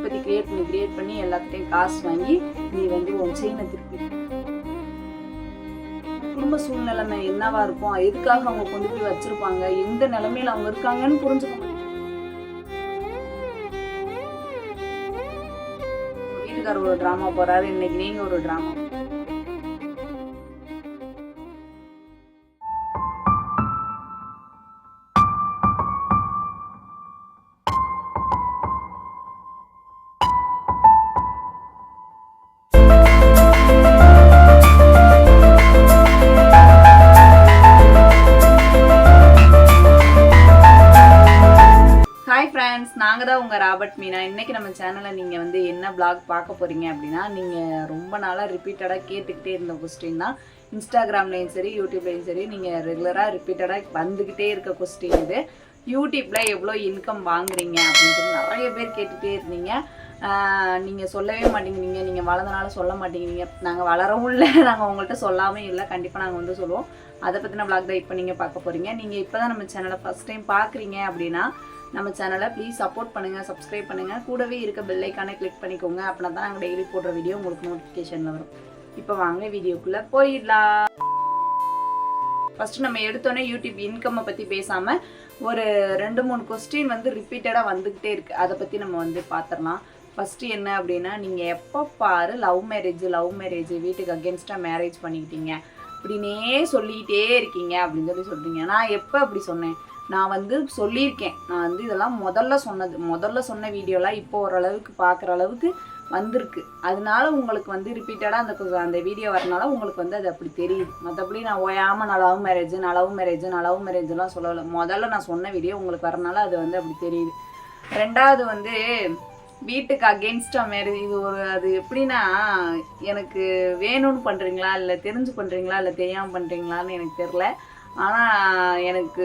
Sympathy create பண்ணி create பண்ணி எல்லாத்துட்டையும் காசு வாங்கி நீ வந்து உன் செயினை திருப்பி. குடும்ப சூழ்நிலைமை என்னவா இருக்கும்? எதுக்காக அவங்க கொண்டு போய் வச்சிருப்பாங்க? எந்த நிலைமையில அவங்க இருக்காங்கன்னு புரிஞ்சுக்க வீட்டுக்காரர் ஒரு டிராமா போறாரு. இன்னைக்கு நீங்க ஒரு டிராமா நாங்கள் தான் உங்கள் ராபர்ட் மீனா? இன்றைக்கி நம்ம சேனலில் நீங்கள் வந்து என்ன பிளாக் பார்க்க போகிறீங்க அப்படின்னா நீங்கள் ரொம்ப நாளாக ரிப்பீட்டடாக கேட்டுக்கிட்டே இருந்த கொஸ்டின் தான். இன்ஸ்டாகிராம்லேயும் சரி யூடியூப்லேயும் சரி நீங்கள் ரெகுலராக ரிப்பீட்டடாக வந்துக்கிட்டே இருக்க கொஸ்டின் இது. யூடியூப்பில் எவ்வளோ இன்கம் வாங்குறீங்க அப்படின்னு சொல்லி நிறைய பேர் கேட்டுகிட்டே இருந்தீங்க. நீங்கள் சொல்லவே மாட்டேங்கிறீங்க. நீங்கள் வளர்ந்தனால சொல்ல மாட்டேங்கிறீங்க. நாங்கள் வளரவும் இல்லை. நாங்கள் உங்கள்கிட்ட சொல்லாமல் இல்லை. கண்டிப்பாக நாங்கள் வந்து சொல்லுவோம். அதை பற்றின vlog தான் இப்போ நீங்கள் பார்க்க போகிறீங்க நீங்கள் இப்போ தான் நம்ம சேனலை ஃபஸ்ட் டைம் பார்க்குறீங்க அப்படின்னா நம்ம சேனலை ப்ளீஸ் சப்போர்ட் பண்ணுங்கள் சப்ஸ்கிரைப் பண்ணுங்கள் கூடவே இருக்க பெல்லைக்கானே கிளிக் பண்ணிக்கோங்க. அப்படின்னா தான் நாங்கள் டெய்லி போடுற வீடியோ உங்களுக்கு நோட்டிஃபிகேஷனில் வரும். இப்போ வாங்க வீடியோக்குள்ளே போயிடலாம். ஃபஸ்ட்டு நம்ம எடுத்தோன்னே யூடியூப் இன்கம்மை பற்றி பேசாமல் ஒரு ரெண்டு மூணு கொஸ்டின் வந்து ரிப்பீட்டடாக வந்துக்கிட்டே இருக்குது அதை பற்றி நம்ம வந்து பார்த்துடலாம் ஃபஸ்ட்டு என்ன அப்படின்னா நீங்கள் எப்போ பாரு லவ் மேரேஜ் லவ் மேரேஜ் வீட்டுக்கு அகேன்ஸ்டாக மேரேஜ் பண்ணிக்கிட்டீங்க. அப்படின்னே சொல்லிக்கிட்டே இருக்கீங்க அப்படின்னு சொல்லி சொல்கிறீங்க நான் எப்போ அப்படி சொன்னேன்? நான் வந்து சொல்லியிருக்கேன். நான் வந்து இதெல்லாம் முதல்ல சொன்னது முதல்ல சொன்ன வீடியோலாம் இப்போ ஓரளவுக்கு பார்க்குற அளவுக்கு வந்திருக்கு. அதனால உங்களுக்கு வந்து ரிப்பீட்டடாக அந்த அந்த வீடியோ வரனால உங்களுக்கு வந்து அது அப்படி தெரியுது. மற்றபடி நான் ஓயாமல் நான் லவ் மேரேஜ் நான் லவ் மேரேஜ் நான் லவ் மேரேஜ்லாம் சொல்லலை. முதல்ல நான் சொன்ன வீடியோ உங்களுக்கு வரனால அது வந்து அப்படி தெரியுது. ரெண்டாவது வந்து வீட்டுக்கு அகேன்ஸ்டாக மேரேஜ் இது ஒரு அது எப்படின்னா எனக்கு வேணும்னு பண்ணுறீங்களா இல்லை தெரிஞ்சு பண்ணுறீங்களா இல்லை தெரியாமல் பண்ணுறீங்களான்னு எனக்கு தெரில ஆனால் எனக்கு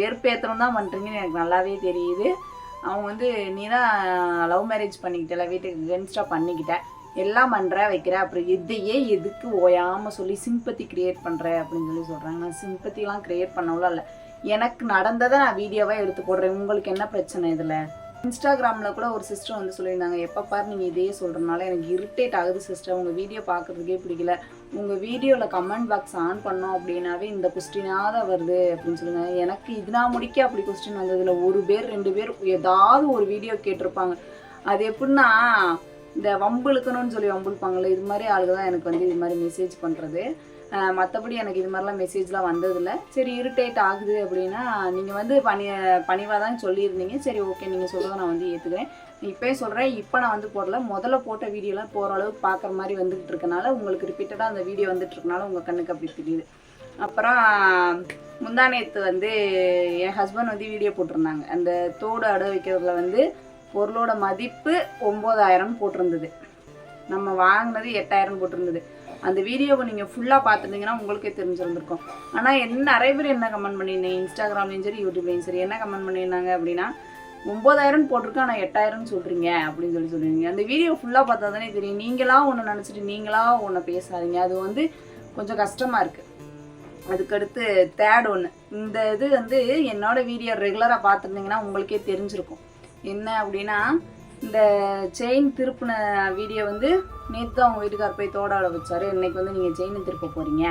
வெறுப்பேற்றணும் தான் பண்ணுறீங்கன்னு எனக்கு நல்லாவே தெரியுது. அவங்க வந்து நீ தான் லவ் மேரேஜ் பண்ணிக்கிட்டல வீட்டுக்கு அகென்ஸ்டாக பண்ணிக்கிட்ட. எல்லாம் பண்ணுற வைக்கிற. அப்புறம் இதையே எதுக்கு ஓயாமல் சொல்லி சிம்பத்தி க்ரியேட் பண்ணுற அப்படின்னு சொல்லி சொல்கிறாங்க நான் சிம்பத்திலாம் க்ரியேட் பண்ணவும் இல்லை. எனக்கு நடந்ததை நான் வீடியோவாக எடுத்து போடுறேன். உங்களுக்கு என்ன பிரச்சனை இதில்? இன்ஸ்டாகிராமில் கூட ஒரு சிஸ்டர் வந்து சொல்லியிருந்தாங்க எப்போ பார் நீங்கள் இதையே சொல்கிறனால எனக்கு இரிட்டேட் ஆகுது சிஸ்டர் உங்கள் வீடியோ பார்க்குறதுக்கே பிடிக்கல. உங்கள் வீடியோவில் கமெண்ட் பாக்ஸ் ஆன் பண்ணோம் அப்படின்னாவே இந்த கொஸ்டினாக வருது அப்படின்னு சொல்லுங்க. எனக்கு இது நான் முடிக்க அப்படி கொஸ்டின் வந்ததில்ல ஒரு பேர் ரெண்டு பேர் ஏதாவது ஒரு வீடியோ கேட்டிருப்பாங்க. அது எப்படின்னா இந்த வம்பு இழுக்கணும்னு சொல்லி வம்புழுப்பாங்கல்ல இது மாதிரி ஆளுங்க தான் எனக்கு வந்து இது மாதிரி மெசேஜ் பண்ணுறது மற்றபடி எனக்கு இது மாதிரிலாம் மெசேஜ்லாம் வந்ததில்லை. சரி இரிட்டேட் ஆகுது அப்படின்னா நீங்கள் வந்து பணி பணிவாக தான் சொல்லியிருந்தீங்க. சரி ஓகே நீங்கள் சொல்கிறத நான் வந்து ஏற்றுக்கிறேன் இப்போயே சொல்கிறேன் இப்போ நான் வந்து போடல. முதல்ல போட்ட வீடியோலாம் போகிற அளவுக்கு பார்க்குற மாதிரி வந்துகிட்டு இருக்கனால உங்களுக்கு ரிப்பீட்டடாக அந்த வீடியோ வந்துட்டு இருக்கனால உங்கள் கண்ணுக்கு அப்படி தெரியுது. அப்புறம் முந்தானேத்து வந்து என் ஹஸ்பண்ட் வந்து வீடியோ போட்டிருந்தாங்க. அந்த தோடு அடை வைக்கிறதுல வந்து பொருளோட மதிப்பு ஒம்பதாயிரம் போட்டிருந்தது. நம்ம வாங்கினது எட்டாயிரம் போட்டிருந்தது. அந்த வீடியோவை நீங்கள் ஃபுல்லாக பார்த்துருந்தீங்கன்னா உங்களுக்கே தெரிஞ்சிருந்திருக்கும். ஆனால் என்ன நிறைய பேர் என்ன கமெண்ட் பண்ணியிருந்தேன் இன்ஸ்டாகிராம்லேயும் சரி யூடியூப்லேயும் சரி என்ன கமெண்ட் பண்ணியிருந்தாங்க அப்படின்னா ஒம்பதாயிரம் போட்டிருக்கேன் நான் எட்டாயிரம்னு சொல்கிறீங்க அப்படின்னு சொல்லி சொல்லுவீங்க அந்த வீடியோ ஃபுல்லாக பார்த்தா தானே தெரியும். நீங்களாக ஒன்று நினச்சிட்டு நீங்களாக ஒன்று பேசாதீங்க. அது வந்து கொஞ்சம் கஷ்டமாக இருக்குது அதுக்கடுத்து தேர்ட் ஒன்று இந்த இது வந்து என்னோட வீடியோ ரெகுலராக பார்த்துருந்தீங்கன்னா உங்களுக்கே தெரிஞ்சிருக்கும். என்ன அப்படின்னா இந்த செயின் திருப்பின வீடியோ வந்து நேற்று அவங்க வீட்டுக்கார் போய் தோடாட வச்சார். இன்றைக்கி வந்து நீங்கள் செயினை திருப்ப போகிறீங்க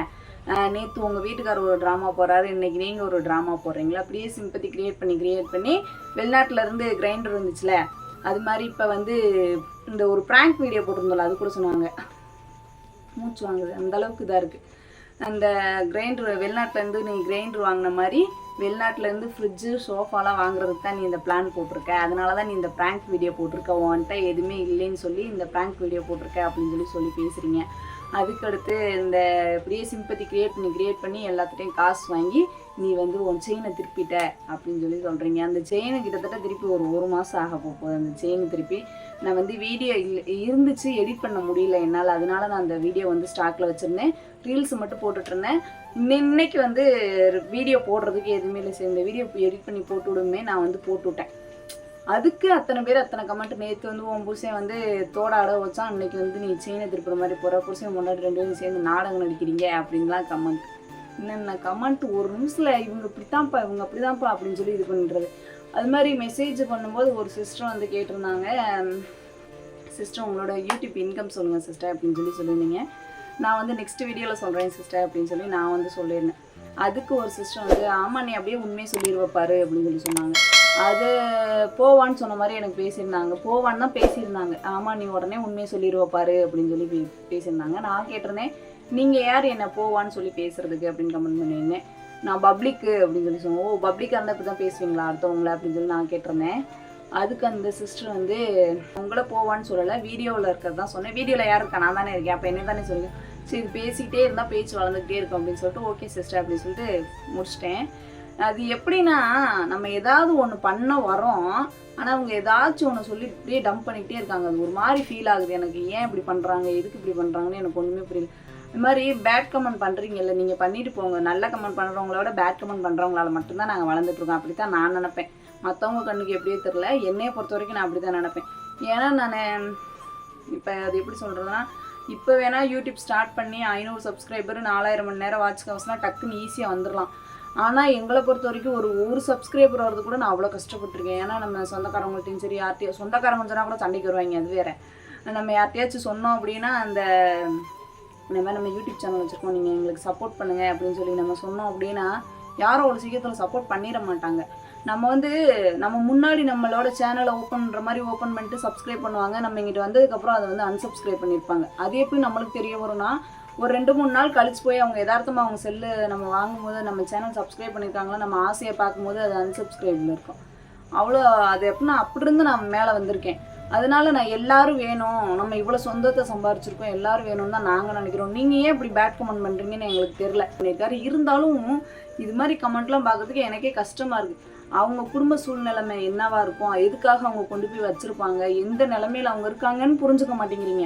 நேற்று உங்கள் வீட்டுக்கார் ஒரு ட்ராமா போகிறாரு இன்றைக்கி நீங்கள் ஒரு ட்ராமா போடுறீங்களா? அப்படியே சிம்பத்தி கிரியேட் பண்ணி க்ரியேட் பண்ணி வெளிநாட்டிலருந்து கிரைண்டர் இருந்துச்சுல அது மாதிரி இப்போ வந்து இந்த ஒரு ப்ராங்க் வீடியோ போட்டிருந்தோம்ல அது கூட சொன்னாங்க. மூச்சு வாங்குது. அந்த அளவுக்கு இதாக இருக்குது அந்த கிரைண்டர் வெளிநாட்டிலேருந்து நீ கிரைண்டர் வாங்கின மாதிரி வெளிநாட்டிலேருந்து ஃப்ரிட்ஜு சோஃபாலாம் வாங்குறதுக்கு தான் நீ இந்த பிளான் போட்டிருக்க. அதனால தான் நீ இந்த ப்ராங்க் வீடியோ போட்டிருக்க. உன்கிட்ட எதுவுமே இல்லைன்னு சொல்லி இந்த ப்ராங்க் வீடியோ போட்டிருக்க அப்படின்னு சொல்லி சொல்லி பேசுகிறீங்க அதுக்கடுத்து இந்த இப்படியே சிம்பத்தி கிரியேட் பண்ணி கிரியேட் பண்ணி எல்லாத்துட்டையும் காசு வாங்கி நீ வந்து உன் செயினை திருப்பிட்ட அப்படின்னு சொல்லி சொல்கிறீங்க அந்த செயினை கிட்டத்தட்ட திருப்பி ஒரு ஒரு மாதம் ஆக போகுது அந்த செயின் திருப்பி. நான் வந்து வீடியோ இல்லை இருந்துச்சு எடிட் பண்ண முடியல என்னால். அதனால நான் அந்த வீடியோ வந்து ஸ்டாக்கில் வச்சுருந்தேன். ரீல்ஸ் மட்டும் போட்டுட்டு இருந்தேன். இன்ன- இன்னைக்கு வந்து வீடியோ போடுறதுக்கு எதுவுமே இல்லை. சரி இந்த வீடியோ எடிட் பண்ணி போட்டு விடுமே நான் வந்து போட்டு விட்டேன். அதுக்கு அத்தனை பேர் அத்தனை கமெண்ட் நேற்று வந்து உன் புருஷன் வந்து தோட அட வச்சான். அன்னைக்கு வந்து நீ செயினை திருப்புற மாதிரி போகிற புருஷன் முன்னாடி ரெண்டு பேரும் சேர்ந்து நாடகம் நடிக்கிறீங்க அப்படின்லாம் கமெண்ட் என்னென்ன கமெண்ட் ஒரு நிமிஷத்தில் இவங்க இப்படித்தான்ப்பா இவங்க அப்படிதான்ப்பா அப்படின்னு சொல்லி இது பண்ணுறது அது மாதிரி மெசேஜ் பண்ணும்போது ஒரு சிஸ்டர் வந்து கேட்டிருந்தாங்க. சிஸ்டர் உங்களோட யூடியூப் இன்கம் சொல்லுங்கள் சிஸ்டர் அப்படின்னு சொல்லி சொல்லியிருந்தீங்க. நான் வந்து நெக்ஸ்ட் வீடியோவில் சொல்கிறேன் சிஸ்டர் அப்படின்னு சொல்லி நான் வந்து சொல்லியிருந்தேன். அதுக்கு ஒரு சிஸ்டர் வந்து ஆமாம் நீ அப்படியே உண்மையை சொல்லிடுவப்பாரு அப்படின்னு சொல்லி சொன்னாங்க. அது போவான்னு சொன்ன மாதிரி எனக்கு பேசியிருந்தாங்க. போவான்னு தான் பேசியிருந்தாங்க. ஆமாம் நீ உடனே உண்மையை சொல்லிடுவப்பாரு அப்படின்னு சொல்லி பே பேசியிருந்தாங்க. நான் கேட்டிருந்தேன் நீங்கள் யார் என்னை போவான்னு சொல்லி பேசுறதுக்கு? அப்படின்னு கமெண்ட் பண்ணியிருந்தேன். நான் பப்ளிக்கு அப்படின்னு சொல்லி சொன்னோம் ஓ பப்ளிக்காக இருந்தால் இப்படி தான் பேசுவீங்களா? அடுத்தவங்கள? அப்படின்னு சொல்லி நான் கேட்டிருந்தேன். அதுக்கு அந்த சிஸ்டர் வந்து உங்களை போவான்னு சொல்லலை வீடியோவில் இருக்கிறது தான் சொன்னேன். வீடியோவில் யார் இருக்கா? நான் தானே இருக்கேன். அப்போ என்ன தானே சொல்லுங்கள் சரி பேசிகிட்டே பேசிக்கிட்டே இருந்தால் பேச்சு வளர்ந்துக்கிட்டே இருக்கும் அப்படின்னு சொல்லிட்டு ஓகே சிஸ்டர் அப்படின்னு சொல்லிட்டு முடிச்சிட்டேன். அது எப்படின்னா நம்ம ஏதாவது ஒன்று பண்ண வரோம் ஆனால் அவங்க ஏதாச்சும் ஒன்று சொல்லி இப்படியே டம்ப் பண்ணிக்கிட்டே இருக்காங்க. அது ஒரு மாதிரி ஃபீல் ஆகுது. எனக்கு ஏன் இப்படி பண்ணுறாங்க எதுக்கு இப்படி பண்ணுறாங்கன்னு எனக்கு ஒன்றுமே புரியல. இது மாதிரி பேட் கமெண்ட் பண்ணுறீங்கல்ல நீங்கள் பண்ணிட்டு போங்க. நல்ல கமெண்ட் பண்ணுறவங்களோட பேட் கமெண்ட் பண்ணுறவங்களால மட்டும்தான் நாங்கள் வளர்ந்துட்டுருக்கோம் அப்படி தான் நான் நினப்பேன். மற்றவங்க கண்ணுக்கு எப்படியோ தெரில என்னையை பொறுத்த வரைக்கும் நான் அப்படி தான் நினப்பேன். ஏன்னா நான் இப்போ அது எப்படி சொல்கிறதுனா இப்போ வேணால் யூடியூப் ஸ்டார்ட் பண்ணி ஐநூறு சப்ஸ்கிரைபர் நாலாயிரம் மணி நேரம் வாட்ச் கவர்ஸ்னால் டக்குன்னு ஈஸியாக வந்துடலாம் ஆனால் எங்களை பொறுத்த வரைக்கும் ஒரு ஒரு சப்ஸ்கிரைபர் வரது கூட நான் அவ்வளோ கஷ்டப்பட்டுருக்கேன். ஏன்னா நம்ம சொந்தக்காரங்கள்ட்டையும் சரி யார்ட்டையும் சொந்தக்காரங்க சொன்னால் கூட சண்டைக்கு வருவாங்க அது வேற. நம்ம யார்ட்டையாச்சும் சொன்னோம் அப்படின்னா அந்த இந்த மாதிரி நம்ம யூடியூப் சேனல் வச்சுருக்கோம் நீங்கள் எங்களுக்கு சப்போர்ட் பண்ணுங்கள் அப்படின்னு சொல்லி நம்ம சொன்னோம் அப்படின்னா யாரும் ஒரு சீக்கிரத்தில் சப்போர்ட் பண்ணிட மாட்டாங்க. நம்ம வந்து நம்ம முன்னாடி நம்மளோட சேனலை ஓப்பன் பண்ணுற மாதிரி ஓப்பன் பண்ணிட்டு சப்ஸ்கிரைப் பண்ணுவாங்க. நம்ம இங்கிட்ட வந்ததுக்கப்புறம் அதை வந்து அன்சப்ஸ்கிரைப் பண்ணியிருப்பாங்க அது எப்படி நம்மளுக்கு தெரிய வரும்னா ஒரு ரெண்டு மூணு நாள் கழிச்சு போய் அவங்க யதார்த்தமாக அவங்க செல்லு நம்ம வாங்கும்போது நம்ம சேனல் சப்ஸ்கிரைப் பண்ணியிருக்காங்களோ நம்ம ஆசையை பார்க்கும்போது அது unsubscribeல இருக்கும். அவ்வளோ அது எப்படின்னா அப்படி இருந்து நான் மேலே வந்திருக்கேன். அதனால நான் எல்லாரும் வேணும். நம்ம இவ்வளோ சொந்தத்தை சம்பாரிச்சிருக்கோம். எல்லாரும் வேணும்னு தான் நாங்கள் நினைக்கிறோம். நீங்கள் ஏன் இப்படி பேட் கமெண்ட் பண்ணுறீங்கன்னு எங்களுக்கு தெரில பண்ணியிருக்காரு இருந்தாலும் இது மாதிரி கமெண்ட்லாம் பார்க்கறதுக்கு எனக்கே கஷ்டமாக இருக்குது அவங்க குடும்ப சூழ்நிலைமை என்னவா இருக்கும்? எதுக்காக அவங்க கொண்டு போய் வச்சுருப்பாங்க? எந்த நிலமையில் அவங்க இருக்காங்கன்னு புரிஞ்சுக்க மாட்டேங்கிறீங்க.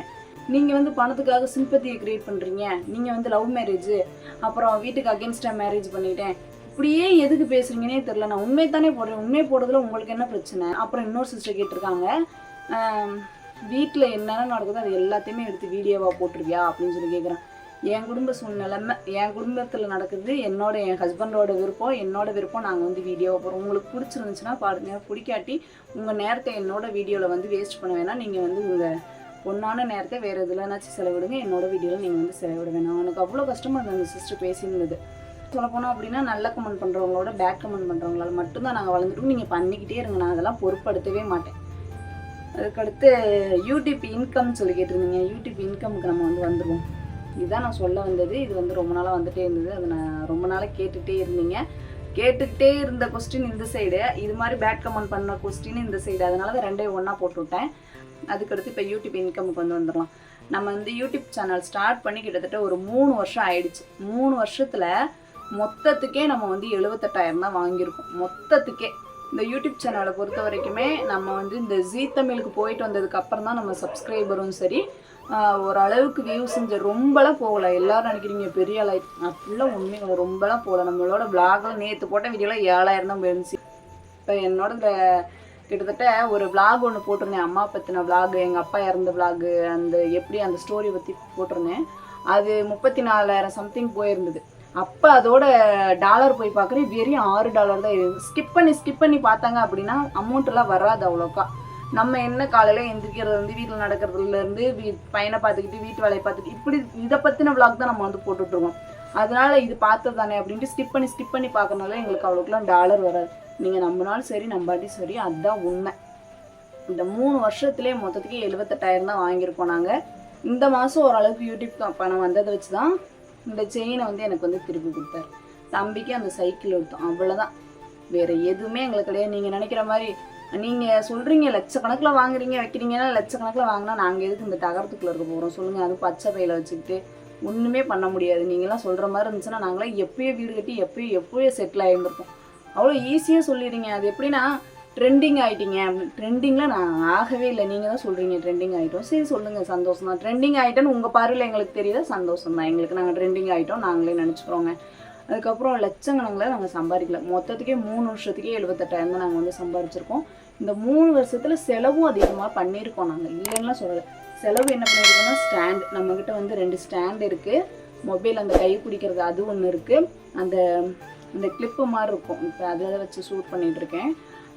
நீங்கள் வந்து பணத்துக்காக சிம்பத்தியை க்ரியேட் பண்ணுறீங்க நீங்கள் வந்து லவ் மேரேஜ் அப்புறம் வீட்டுக்கு அகேன்ஸ்டாக மேரேஜ் பண்ணிட்டேன். இப்படியே எதுக்கு பேசுறீங்கன்னே தெரில நான் உண்மை தானே போடுறேன். உண்மை போடுறதுல உங்களுக்கு என்ன பிரச்சனை? அப்புறம் இன்னொரு சிஸ்டர் கேட்டிருக்காங்க. வீட்டில் என்னென்ன நடக்குதோ அது எல்லாத்தையுமே எடுத்து வீடியோவாக போட்டிருக்கியா? அப்படின்னு சொல்லி கேட்குறேன் என் குடும்ப சூழ்நிலைமை என் குடும்பத்தில் நடக்குது. என்னோட என் ஹஸ்பண்டோட விருப்பம் என்னோட விருப்பம் நாங்கள் வந்து வீடியோவை போடுறோம். உங்களுக்கு பிடிச்சிருந்துச்சுன்னா பாருங்க பிடிக்காட்டி உங்கள் நேரத்தை என்னோட வீடியோவில் வந்து வேஸ்ட் பண்ண வேணாம். நீங்கள் வந்து உங்கள் பொண்ணான நேரத்தை வேறு எதுலனாச்சும் செலவிடுங்க. என்னோட வீடியோவில் நீங்கள் வந்து செலவிட வேணாம் எனக்கு அவ்வளோ கஷ்டமாக இருந்தது அந்த சிஸ்டர் பேசியிருந்தது சொல்லப் போனோம் அப்படின்னா நல்ல கமெண்ட் பண்ணுறவங்களோட பேட் கமெண்ட் பண்ணுறவங்களால மட்டும்தான் நாங்கள் வளர்ந்துட்டோம். நீங்கள் பண்ணிக்கிட்டே இருங்க. நான் அதெல்லாம் பொருட்படுத்தவே மாட்டேன். அதுக்கடுத்து யூடியூப் இன்கம் சொல்லி கேட்டிருந்தீங்க. யூடியூப் இன்கமுக்கு நம்ம வந்து வந்துடுவோம் இதுதான் நான் சொல்ல வந்தது. இது வந்து ரொம்ப நாளாக வந்துகிட்டே இருந்தது. அதை நான் ரொம்ப நாளாக கேட்டுகிட்டே இருந்தீங்க. கேட்டுக்கிட்டே இருந்த கொஸ்டின் இந்த சைடு இது மாதிரி பேட் கமெண்ட் பண்ண கொஸ்டின் இந்த சைடு அதனால தான் ரெண்டையும் ஒன்றா போட்டுவிட்டேன். அதுக்கடுத்து இப்போ யூடியூப் இன்கமுக்கு வந்து வந்துடலாம். நம்ம வந்து யூடியூப் சேனல் ஸ்டார்ட் பண்ணி கிட்டத்தட்ட ஒரு மூணு வருஷம் ஆயிடுச்சு. மூணு வருஷத்தில் மொத்தத்துக்கே நம்ம வந்து எழுபத்தெட்டாயிரம் தான் வாங்கியிருக்கோம். மொத்தத்துக்கே. இந்த யூடியூப் சேனலை பொறுத்த வரைக்குமே நம்ம வந்து இந்த ஜீ தமிழுக்கு போயிட்டு வந்ததுக்கு அப்புறம் தான் நம்ம சப்ஸ்கிரைபரும் சரி ஓரளவுக்கு வியூஸ் செஞ்ச ரொம்பலாம் போகல. எல்லாரும் நினைக்கிறீங்க பெரிய ஆளாய் அப்படிலாம் உண்மை ரொம்பலாம் போகல. நம்மளோட விளாகில் நேற்று போட்ட வீடியோவில் ஏழாயிரம் தான் போயிருந்துச்சு. இப்போ என்னோட இந்த கிட்டத்தட்ட ஒரு விளாக் ஒன்று போட்டிருந்தேன். அம்மா பற்றின விளாகு எங்கள் அப்பா இறந்த விளாகு அந்த எப்படி அந்த ஸ்டோரி பற்றி போட்டிருந்தேன். அது முப்பத்தி நாலாயிரம் சம்திங் போயிருந்தது. அப்போ அதோட டாலர் போய் பார்க்குறேன் வெறும் ஆறு டாலர் தான் இருக்குது ஸ்கிப் பண்ணி ஸ்கிப் பண்ணி பார்த்தாங்க அப்படின்னா அமௌண்ட்டெல்லாம் வராது அவ்வளோக்கா. நம்ம என்ன காலையில் எந்திரிக்கிறதுலேருந்து வீட்டில் நடக்கிறதுலேருந்து வீ பையனை பார்த்துக்கிட்டு வீட்டு வேலையை பார்த்துக்கிட்டு இப்படி இதை பற்றின விளாக் தான் நம்ம வந்து போட்டுட்ருக்கோம் அதனால இது பார்த்தது தானே அப்படின்ட்டு ஸ்கிப் பண்ணி ஸ்கிப் பண்ணி பார்க்கறனால எங்களுக்கு அவ்வளோக்குலாம் டாலர் வராது. நீங்கள் நம்பினாலும் சரி நம்பாட்டி சரி அதுதான் உண்மை. இந்த மூணு வருஷத்துலேயே மொத்தத்துக்கு எழுபத்தெட்டாயிரம் தான் வாங்கியிருக்கோம் நாங்கள் இந்த மாதம் ஓரளவுக்கு யூடியூப் பணம் வந்ததை வச்சு தான் இந்த செயினை வந்து எனக்கு வந்து திருப்பி கொடுத்தாரு. தம்பிக்கு அந்த சைக்கிள் எடுத்தோம். அவ்வளோதான் வேறு எதுவுமே எங்களுக்கு கிடையாது. நீங்கள் நினைக்கிற மாதிரி நீங்கள் சொல்கிறீங்க லட்சக்கணக்கில் வாங்குறீங்க வைக்கிறீங்கன்னா லட்சக்கணக்கில் வாங்கினா நாங்கள் எதுக்கு இந்த தகரத்துக்குள்ளே இருக்க போகிறோம் சொல்லுங்கள் அது பச்சை பையில் வச்சுக்கிட்டு ஒன்றுமே பண்ண முடியாது. நீங்களாம் சொல்கிற மாதிரி இருந்துச்சுன்னா நாங்களாம் எப்பயோ வீடு கட்டி எப்பயோ எப்போயோ செட்டில் ஆகியிருந்திருப்போம் அவ்வளோ ஈஸியாக சொல்லிடுறீங்க. அது எப்படின்னா ட்ரெண்டிங் ஆகிட்டீங்க ட்ரெண்டிங்கில் நான் ஆகவே இல்லை. நீங்கள் தான் சொல்கிறீங்க ட்ரெண்டிங் ஆகிட்டோம் சரி சொல்லுங்கள் சந்தோஷம் தான். ட்ரெண்டிங் ஆகிட்டேன்னு உங்கள் பார்வையில் எங்களுக்கு தெரியுதா. சந்தோஷம் தான். எங்களுக்கு நாங்கள் ட்ரெண்டிங் ஆகிட்டோம் நாங்களே நினச்சிக்கிறோங்க. அதுக்கப்புறம் லட்சக்கணக்கில் நாங்கள் சம்பாதிக்கல. மொத்தத்துக்கே மூணு வருஷத்துக்கே எழுபத்தெட்டாயிரம் தான் நாங்கள் வந்து சம்பாதிச்சிருக்கோம். இந்த மூணு வருஷத்தில் செலவும் அதிகமாக பண்ணியிருக்கோம் நாங்கள் இல்லைன்னா சொல்லலை. செலவு என்ன பண்ணியிருக்கோம்னா ஸ்டாண்ட் நம்மக்கிட்ட வந்து ரெண்டு ஸ்டாண்ட் இருக்குது மொபைல் அந்த கை பிடிக்கிறது அது ஒன்று இருக்குது அந்த இந்த கிளிப்பு மாதிரி இருக்கும் இப்போ அதில் வச்சு ஷூட் பண்ணிட்டு இருக்கேன்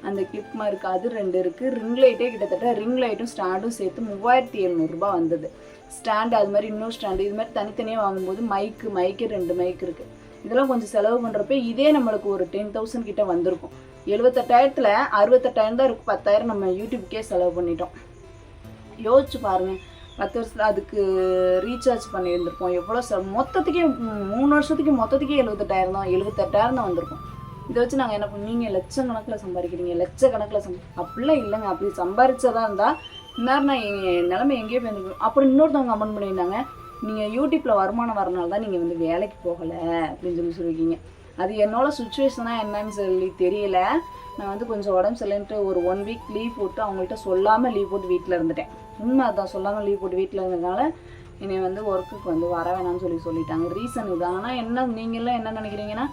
அந்த கிளிப் மார்க் அது ரெண்டு இருக்குது ரிங் லைட்டே கிட்டத்தட்ட ரிங் லைட்டும் ஸ்டாண்டும் சேர்த்து மூவாயிரத்தி எழுநூறுபா வந்தது. ஸ்டாண்டு அது மாதிரி இன்னொரு ஸ்டாண்டு இது மாதிரி தனித்தனியாக வாங்கும்போது மைக்கு மைக்கு ரெண்டு மைக் இருக்குது இதெல்லாம் கொஞ்சம் செலவு பண்ணுறப்ப இதே நம்மளுக்கு ஒரு டென் தௌசண்ட் கிட்ட வந்திருக்கும். எழுபத்தெட்டாயிரத்தில் அறுபத்தெட்டாயிரம் தான் இருக்குது பத்தாயிரம் நம்ம யூடியூப்க்கே செலவு பண்ணிட்டோம். யோசிச்சு பாருங்க. பத்து வருஷத்தில் அதுக்கு ரீசார்ஜ் பண்ணியிருந்திருப்போம். எவ்வளோ ச மொத்தத்துக்கே மூணு வருஷத்துக்கு மொத்தத்துக்கே எழுபத்தெட்டாயிரம் தான் எழுபத்தெட்டாயிரம் தான் வந்திருக்கும். இதை வச்சு நாங்கள் என்ன பண்ணுவோம் நீங்கள் லட்சக்கணக்கில் சம்பாதிக்கிறீங்க லட்சக்கணக்கில் சம் அப்படிலாம் இல்லைங்க. அப்படி சம்பாரிச்சதாக இருந்தால் இந்நேரம் நான் என் எங்கேயோ போயிருந்துருக்கேன் அப்புறம் இன்னொருத்தவங்க கமெண்ட் பண்ணியிருந்தாங்க நீங்கள் யூடியூப்பில் வருமானம் வரனால தான் நீங்கள் வந்து வேலைக்கு போகலை அப்படின்னு சொல்லி சொல்லியிருக்கீங்க. அது என்னோட சுச்சுவேஷனாக என்னன்னு சொல்லி தெரியல. நான் வந்து கொஞ்சம் உடம்பு சரியில்லைன்ட்டு ஒரு ஒன் வீக் லீவ் போட்டு அவங்கள்ட்ட சொல்லாமல் லீவ் போட்டு வீட்டில் இருந்துட்டேன். உண்மை அதான் சொல்லாமல் லீவ் போட்டு வீட்டில் இருந்ததுனால என்னை வந்து ஒர்க்குக்கு வந்து வர வேணாம்னு சொல்லி சொல்லிட்டாங்க. ரீசன் இது. ஆனால் என்ன நீங்களாம் என்ன நினைக்கிறீங்கன்னா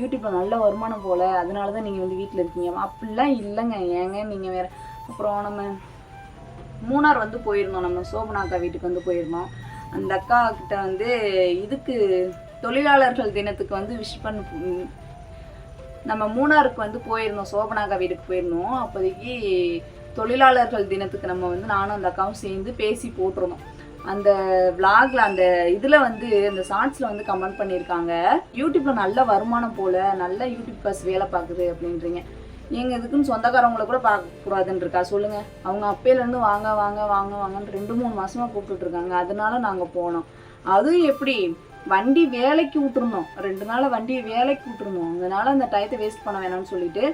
யூடியூப்பில் நல்ல வருமானம் போல் அதனால தான் நீங்கள் வந்து வீட்டில் இருக்கீங்க. அப்படிலாம் இல்லைங்க. ஏங்க நீங்கள் வேறு அப்புறம் நம்ம மூணார் வந்து போயிருந்தோம். நம்ம சோபனாக்கா வீட்டுக்கு வந்து போயிருந்தோம். அந்த அக்கா கிட்ட வந்து இதுக்கு தொழிலாளர்கள் தினத்துக்கு வந்து விஷ் பண்ண நம்ம மூணாருக்கு வந்து போயிருந்தோம். சோபனாக்கா வீட்டுக்கு போயிருந்தோம். அப்போதைக்கு தொழிலாளர்கள் தினத்துக்கு நம்ம வந்து நானும் அந்த அக்காவும் சேர்ந்து பேசி போட்டிருந்தோம். அந்த vlogல அந்த இதில் வந்து அந்த ஷார்ட்ஸில் வந்து கமெண்ட் பண்ணியிருக்காங்க. யூடியூப்ல நல்ல வருமானம் போல நல்ல யூடியூப் பஸ் வேலை பார்க்குது அப்படின்றீங்க. எங்க இதுக்குன்னு சொந்தக்காரவங்கள கூட பார்க்கக்கூடாதுன்னு இருக்கா? சொல்லுங்க. அவங்க அப்பையிலேருந்து வாங்க வாங்க வாங்க வாங்கன்னு ரெண்டு மூணு மாசமா கூப்பிட்டுட்டு இருக்காங்க. அதனால நாங்கள் போனோம். அதுவும் எப்படி? வண்டி வேலைக்கு விட்டுருந்தோம் ரெண்டு நாள் வண்டியை வேலைக்கு விட்டுருந்தோம் அதனால அந்த டயத்தை வேஸ்ட் பண்ண வேணாம்னு சொல்லிட்டு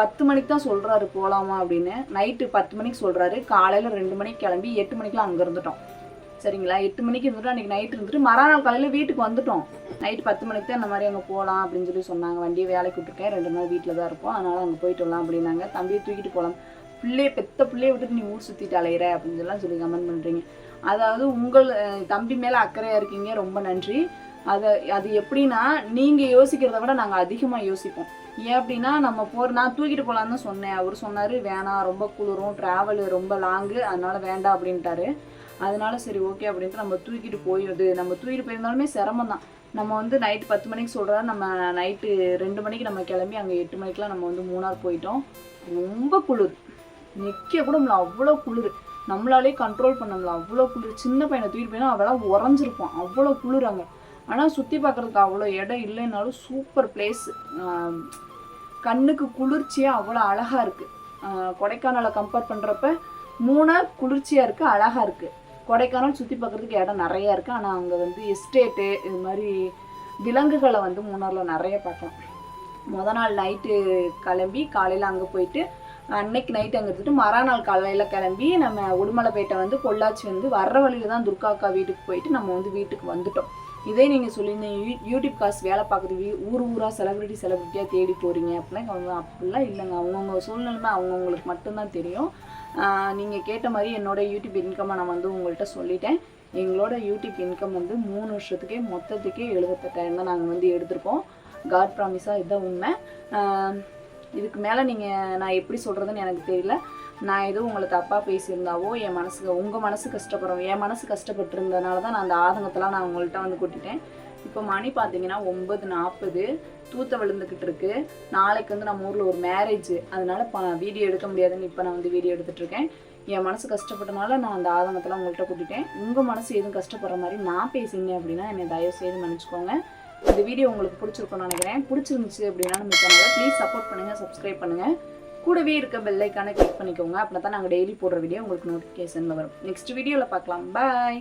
பத்து மணிக்கு தான் சொல்கிறாரு போகலாமா அப்படின்னு. நைட்டு பத்து மணிக்கு சொல்கிறாரு காலையில் ரெண்டு மணிக்கு கிளம்பி எட்டு மணிக்கெலாம் அங்கே இருந்துட்டோம். சரிங்களா? எட்டு மணிக்கு இருந்துட்டு அன்றைக்கி நைட் இருந்துட்டு மறுநாள் காலையில் வீட்டுக்கு வந்துட்டோம். நைட்டு பத்து மணிக்கு தான் இந்த மாதிரி அங்கே போகலாம் அப்படின்னு சொல்லி சொன்னாங்க. வண்டியை வேலைக்கு விட்டுருக்கேன். ரெண்டு நாள் வீட்டில் தான் இருப்போம். அதனால் அங்கே போயிட்டு வரலாம் அப்படின்னாங்க. தம்பியை தூக்கிட்டு போகலாம் பிள்ளைய பெத்த பிள்ளைய விட்டுட்டு நீ ஊர் சுற்றிட்டு அலையிற அப்படின்னு சொல்லலாம் சொல்லி கமெண்ட் பண்ணுறீங்க அதாவது உங்கள் தம்பி மேலே அக்கறையாக இருக்கீங்க. ரொம்ப நன்றி. அதை அது எப்படின்னா நீங்கள் யோசிக்கிறத விட நாங்கள் அதிகமாக யோசிப்போம். ஏன் அப்படின்னா நம்ம போகிற நான் தூக்கிட்டு போகலான்னு தான் சொன்னேன். அவர் சொன்னார் வேணாம் ரொம்ப குளிரும் ட்ராவலு ரொம்ப லாங்கு அதனால வேண்டாம் அப்படின்ட்டாரு. அதனால சரி ஓகே அப்படின்ட்டு நம்ம தூக்கிட்டு போயிடுது நம்ம தூக்கிட்டு போயிருந்தாலுமே சிரமம் தான். நம்ம வந்து நைட்டு பத்து மணிக்கு சொல்கிறா நம்ம நைட்டு ரெண்டு மணிக்கு நம்ம கிளம்பி அங்கே எட்டு மணிக்கெலாம் நம்ம வந்து மூணார் போயிட்டோம். ரொம்ப குளிர். நிற்க கூட முடியல அவ்வளோ குளிர். நம்மளாலே கண்ட்ரோல் பண்ண முடியல அவ்வளோ குளிர். சின்ன பையனை தூக்கிட்டு போயினா அவெல்லாம் உறைஞ்சிருப்பான். அவ்வளோ குளிர் அங்கே. ஆனால் சுற்றி பார்க்குறதுக்கு அவ்வளோ இடம் இல்லைனாலும் சூப்பர் பிளேஸ் கண்ணுக்கு குளிர்ச்சியாக அவ்வளோ அழகாக இருக்குது கொடைக்கானலை கம்பேர் பண்ணுறப்ப மூணார் குளிர்ச்சியாக இருக்குது அழகாக இருக்குது கொடைக்கானல் சுற்றி பார்க்குறதுக்கு இடம் நிறையா இருக்குது ஆனால் அங்கே வந்து எஸ்டேட்டு இது மாதிரி விலங்குகளை வந்து மூணாரில் நிறைய பார்க்கலாம். மொதல் நாள் நைட்டு கிளம்பி காலையில் அங்கே போயிட்டு அன்னைக்கு நைட் அங்கே இருந்துட்டு மறுநாள் காலையில் கிளம்பி நம்ம உடுமலைப்பேட்டை வந்து பொள்ளாச்சி வந்து வர்ற வழியில தான் துர்கா அக்கா வீட்டுக்கு போயிட்டு நம்ம வந்து வீட்டுக்கு வந்துட்டோம். இதே நீங்கள் சொல்லியிருந்தீங்க யூ யூடியூப் காசு வேலை பார்க்குறது ஊர் ஊராக செலிபிரிட்டி செலிபிரிட்டியாக தேடி போகிறீங்க அப்படின்னா அவங்க அப்படிலாம் இல்லைங்க. அவங்கவுங்க சூழ்நிலைமை அவங்கவுங்களுக்கு மட்டும்தான் தெரியும். நீங்கள் கேட்ட மாதிரி என்னோட யூடியூப் இன்கம்மை நான் வந்து உங்கள்கிட்ட சொல்லிட்டேன். எங்களோட யூடியூப் இன்கம் வந்து மூணு வருஷத்துக்கே மொத்தத்துக்கே எழுபத்தெட்டாயிரம் தான் நாங்கள் வந்து எடுத்திருக்கோம். காட் ப்ராமிஸாக இதுதான் உண்மை. இதுக்கு மேலே நீங்கள் நான் எப்படி சொல்கிறதுன்னு எனக்கு தெரியல. நான் எதுவும் உங்களை தப்பாக பேசியிருந்தாவோ என் மனசுக்கு உங்கள் மனசு கஷ்டப்படுறோம் என் மனசு கஷ்டப்பட்டுருந்தனால தான் நான் அந்த ஆதங்கத்தெல்லாம் நான் உங்கள்கிட்ட வந்து கூட்டிட்டேன். இப்போ மணி பார்த்தீங்கன்னா ஒம்பது நாற்பது. தூத்த விழுந்துக்கிட்டு இருக்கு. நாளைக்கு வந்து நம்ம ஊரில் ஒரு மேரேஜ் அதனால ப வீடியோ எடுக்க முடியாதுன்னு இப்போ நான் வந்து வீடியோ எடுத்துகிட்டு இருக்கேன். என் மனசு கஷ்டப்பட்டனால நான் அந்த ஆதங்கத்தெல்லாம் உங்கள்கிட்ட கூட்டிட்டேன். உங்கள் மனசு எதுவும் கஷ்டப்படுற மாதிரி நான் பேசினேன் அப்படின்னா என்னை தயவு செய்து மன்னிச்சுக்கோங்க. இந்த வீடியோ உங்களுக்கு பிடிச்சிருக்கும்னு நினைக்கிறேன். பிடிச்சிருந்துச்சு அப்படின்னா நம்ம சேனலை ப்ளீஸ் சப்போர்ட் பண்ணுங்கள் சப்ஸ்கிரைப் பண்ணுங்கள் கூடவே இருக்க பெல்லைக்கான கிளிக் பண்ணிக்கோங்க. அப்படின்னா தான் நாங்கள் டெய்லி போடுற வீடியோ உங்களுக்கு நோட்டிஃபிகேஷனில் வரும். நெக்ஸ்ட் வீடியோவில் பார்க்கலாம். பாய்